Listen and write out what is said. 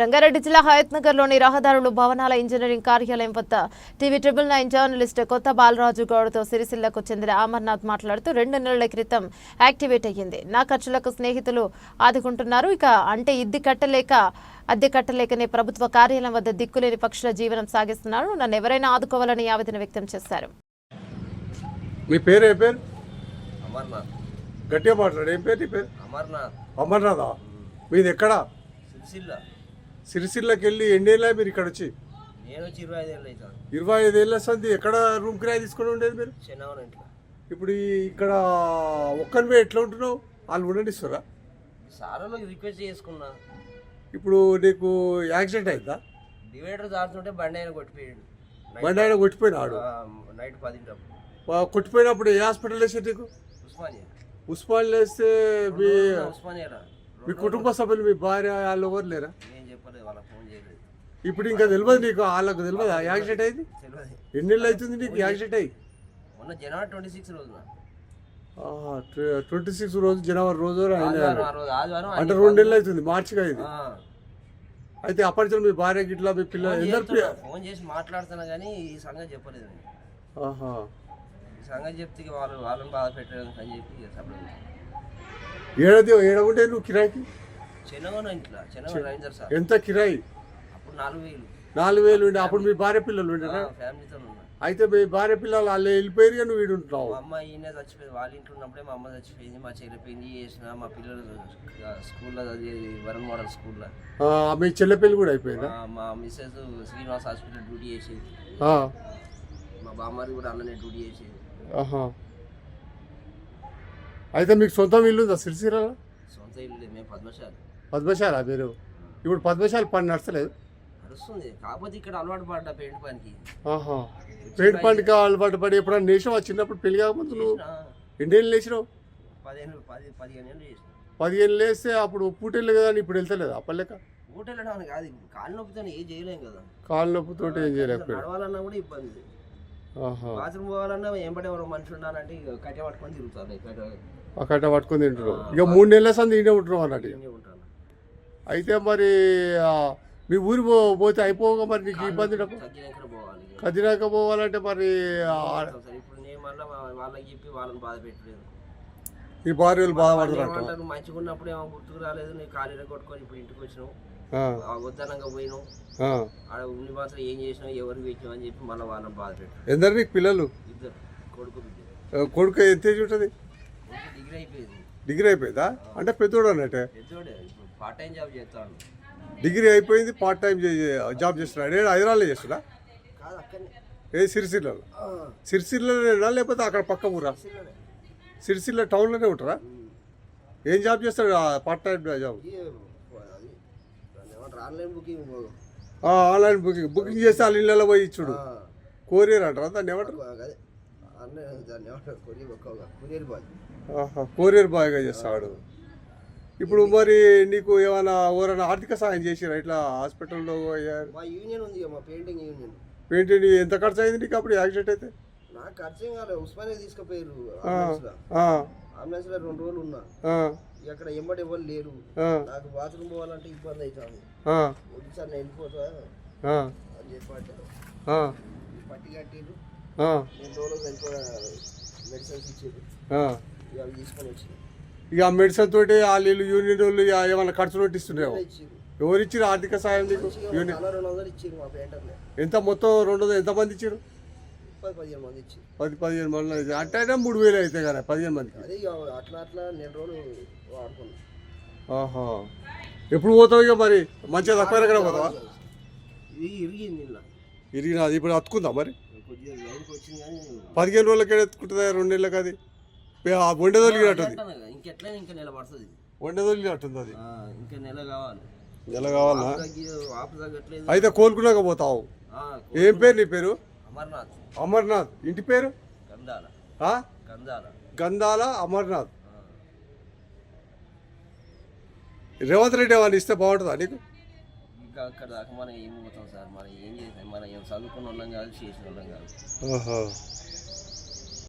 రంగారెడ్డి జిల్లా హయత్నగర్లోని రహదారులు భవనాల ఇంజనీరింగ్ కార్యాలయం వద్ద టీవీ ట్రిపుల్ నైన్ జర్నలిస్ట్ కొత్త బాలరాజు గౌడ్తో సిరిసిల్లకు చెందిన అమర్నాథ్ మాట్లాడుతూ రెండు నెలల క్రితం యాక్టివేట్ అయ్యింది. నా ఖర్చులకు స్నేహితులు ఆదుకుంటున్నారు. ఇక అంటే ఇద్ది కట్టలేక అద్దె కట్టలేకనే ప్రభుత్వ కార్యాలయం వద్ద దిక్కులేని పక్షుల జీవనం సాగిస్తున్నారు. నన్ను ఎవరైనా ఆదుకోవాలని ఆవేదన వ్యక్తం చేశారు. మీ పేరు ఏ పేరు? అమర్నాథ్. గట్టిగా మాట్లాడు. ఏం పేరు నీ పేరు? అమర్నాథ్. అమర్నాథా? మీది ఎక్కడ? సిరిసిల్ల. సిరిసిల్లకి వెళ్ళి ఎన్నేళ్ళ మీరు ఇక్కడ వచ్చి ఇరవై ఐదు ఏళ్ళు అవుతాను. ఇరవై ఐదు ఏళ్ళ సంది ఎక్కడ రూమ్ కిరాయి తీసుకొని ఉండేది మీరు? ఇప్పుడు ఇక్కడ ఒక్కనివే ఎట్లా ఉంటున్నావు? వాళ్ళు ఉండనిస్తారా? సార్లకు రిక్వెస్ట్ చేసుకున్నా. ఇప్పుడు నీకు యాక్సిడెంట్ అయిందా? డివైడర్ దాడుతుంటే బండి ఆయన కొట్టిపోయాడు. బండి ఆయన కొట్టిపోయినాడు నైట్ పదింటప్పుడు. కొట్టిపోయినప్పుడు ఏ హాస్పిటల్ వేసే నీకు? ఉస్మానియా. ఉస్మాన్ వేస్తే మీ మీ కుటుంబ సభ్యులు మీ భార్య వాళ్ళు ఎవరు లేరా? చెప్పలేదు వాళ్ళకి ఫోన్ చేయలేదు. ఇప్పుడు ఇంకా తెలియదు నీకు వాళ్ళకు తెలియదు యాక్సిడెంట్ అయింది? తెలియదు ఎన్నేళ్ళు అవుతుంది నీకు యాక్సిడెంట్ అయ్యి? మొన్న జనవరి ట్వంటీ సిక్స్ రోజున. ట్వంటీ సిక్స్ రోజు జనవరి రోజు అంటే రెండు నెలలు అవుతుంది మార్చిగా అయింది. అయితే అప్పటి మీ భార్య గిట్లా మీ పిల్లలు ఎందరు ఫోన్ చేసి మాట్లాడుతున్నా కానీ ఈ సంగతి చెప్పలేదు. ఆహా. ఈ సంగతి చెప్తే వాళ్ళు వాళ్ళని బాధ పెట్టడానికి అని చెప్పి ఏడది ఏడ ఉండే నువ్వు కిరాయికి? ఎంత కిరాయి? అప్పుడు నాలుగు వేలు. ఉండే అప్పుడు మీ భార్య పిల్లలు ఉండేనా? అయితే మీ భార్య పిల్లలు వాళ్ళు వెళ్ళిపోయారు కానీ నువ్వు వీడు ఉంటున్నావు. మా అమ్మ ఈయన చచ్చిపోయింది. వాళ్ళ ఇంట్లో ఉన్నప్పుడే మా అమ్మ చచ్చిపోయింది. మా చెల్లి పెళ్ళి చేసిన మా పిల్లలు స్కూల్లో చదివేది వరుణ్ మోడల్ స్కూల్లో. మీ చెల్లె పెళ్ళి కూడా అయిపోయిందా? మా- మిస్సెస్ శ్రీనివాస్ హాస్పిటల్ డ్యూటీ చేసేది. మా బామ్మారి కూడా అన్ననే డ్యూటీ చేసేది. అయితే మీకు సొంతం ఇల్లు ఉందా సిరిసిల్ల సొంత ఇల్లు మేము పద్మశాలి. పద్మశాల మీరు? ఇప్పుడు పద్మశాల పని నడచలేదు నడుస్తుంది. కాకపోతే ఇక్కడ అలవాటు పడ్డా పెయింట్ పనికి. ఆహా. పెయింట్ పండుగ అలవాటు పడి ఎప్పుడన్నా నేసావా చిన్నప్పుడు పెళ్ళి కాకముందు నువ్వు? ఎన్నేళ్ళు లేచినావు? పదిహేను పది పదిహేను ఏళ్ళు చేసిన. పదిహేను లేస్తే అప్పుడు పూటెళ్ళు కదా ఇప్పుడు వెళ్తలేదు అప్పలేక ఊట వెళ్ళడానికి కాదు నొప్పితో ఏం చేయలేం కదా. కాళ్ళ నొప్పితో ఏం చేయలేకపోయాడు నడవాలన్నా కూడా ఇబ్బంది. బాత్రూమ్ పోవాలన్నా ఎంబడే ఎవరో మనిషి ఉండాలంటే కట్టె పట్టుకొని తిరుగుతారు. కట్ట పట్టుకొని తింటున్నావు ఇక మూడు నెలల సంది ఇండే ఉంటున్నావు అన్నట్టు. అయితే మరి మీ ఊరి పోతే అయిపోగా మరి నీకు ఇబ్బంది. కదిరాక పోవాలంటే మరి మీ భార్యలు ఏమంటారు మంచిగా ఉన్నప్పుడు ఏమో గుర్తుకు రాలేదు నీ ఖాళీలో కొట్టుకొని ఇప్పుడు ఇంటికి వచ్చినావు వద్దనంగా పోయినావు ఆ. ఆడ ఉండి మాత్రం ఏం చేసినావు ఎవరికి పెట్టినావు అని చెప్పి మళ్ళీ వాళ్ళని బాధ పెట్టారు. ఎందరు నీకు పిల్లలు? ఇద్దరు కొడుకు కొడుకు ఎంత ఏజ్ ఉంటుంది? డిగ్రీ అయిపోయింది. డిగ్రీ అయిపోయిందా? అంటే పెద్దోడు అన్నట్టే? పెద్దోడే పార్ట్ టైం జాబ్ డిగ్రీ అయిపోయింది పార్ట్ టైం జాబ్ చేస్తున్నాడు. నేను హైదరాబాద్లో చేస్తున్నా ఏ సిరిసిల్లలో? సిరిసిల్లనేనా లేకపోతే అక్కడ పక్క ఊరా. సిరిసిల్ల టౌన్లోనే ఉంటారా ఏం జాబ్ చేస్తాడు? Part time job online booking ఆ, ఆన్లైన్ బుకింగ్. బుకింగ్ చేస్తే వాళ్ళ ఇళ్ళలో పోయి ఇచ్చుడు. కోరియర్ అంటారా? దాన్ని ఏమంటారు? ఆహా, కోరియర్ బాయ్గా చేస్తాడు. ఇప్పుడు మరి నీకు ఏమైనా ఎవరైనా ఆర్థిక సహాయం చేసిరా? ఇట్లా హాస్పిటల్లో మా యూనియన్ ఉంది మా పెయింటింగ్ యూనియన్. ఏంటి ఎంత ఖర్చు అయింది నీకు అప్పుడు యాక్సిడెంట్ అయితే? నాకు ఖర్చు ఏం కాలేదు. ఉస్మానియా తీసుకుపోయారు ఆ, అంబులెన్స్లో రెండు రోజులు ఉన్నా. ఇక్కడ ఎంబడి ఎవరు లేరు. నాకు బాత్రూమ్ పోవాలంటే ఇబ్బంది అవుతుంది. వద్దు సార్ నేను వెళ్ళిపోతా అని చెప్పి అంటారు ఆ, ఈ పట్టి కట్టిరు నేను రోజులు మెడిసిన్స్ ఇచ్చారు అవి తీసుకొని వచ్చిన. ఇక ఆ మెడిసిన్ తోటి వాళ్ళు యూనియన్ వాళ్ళు ఏమైనా ఖర్చు నోటిస్తున్నావు ఇచ్చారు ఎవరు ఇచ్చారు ఆర్థిక సాయం నీకు? ఎంత మొత్తం రెండు వందలు ఎంతమంది ఇచ్చారు పది పదిహేను మంది ఇచ్చారు పది పదిహేను మంది అయితే అంటే అయినా మూడు వేలు అయితే కదా పదిహేను మందికి? వాడుకున్నాం ఆహా. ఎప్పుడు పోతావు ఇక మరి? మంచిగా తక్కువ ఎక్కడ పోతావా? ఇరిగినది ఇప్పుడు అతుకుందా మరి? పదిహేను రోజులకి ఎత్తుకుంటుందా? రెండు నెలలకు అది? అంటాను కదా, ఇంకెట్లయినా ఇంకా నెల పడుతుంది వండేదొలిగినట్టుంది అది. ఆ, ఇంకా నెల కావాలి. నెల కావాలా? ఆపు తగ్గి ఆపు తగ్గట్లేదు. అయితే కోలుకున్నాక పోతావు. ఆ, ఏం పేరు నీ పేరు? అమర్నాథ్. అమర్నాథ్. ఇంటి పేరు? గంధాల. ఆ? గంధాల. గంధాల అమర్నాథ్. ఆ. రేవంత్ రెడ్డి ఏమన్నా ఇస్తే బాగుంటుందా నీకు? ఇంకా అక్కడ దాకా మనం ఏం పోతాం సార్? మనం ఏం చేసాం మనం ఏం చదువుకున్న వాళ్ళం కాదు చేసిన వాళ్ళం కాదు. ఆహా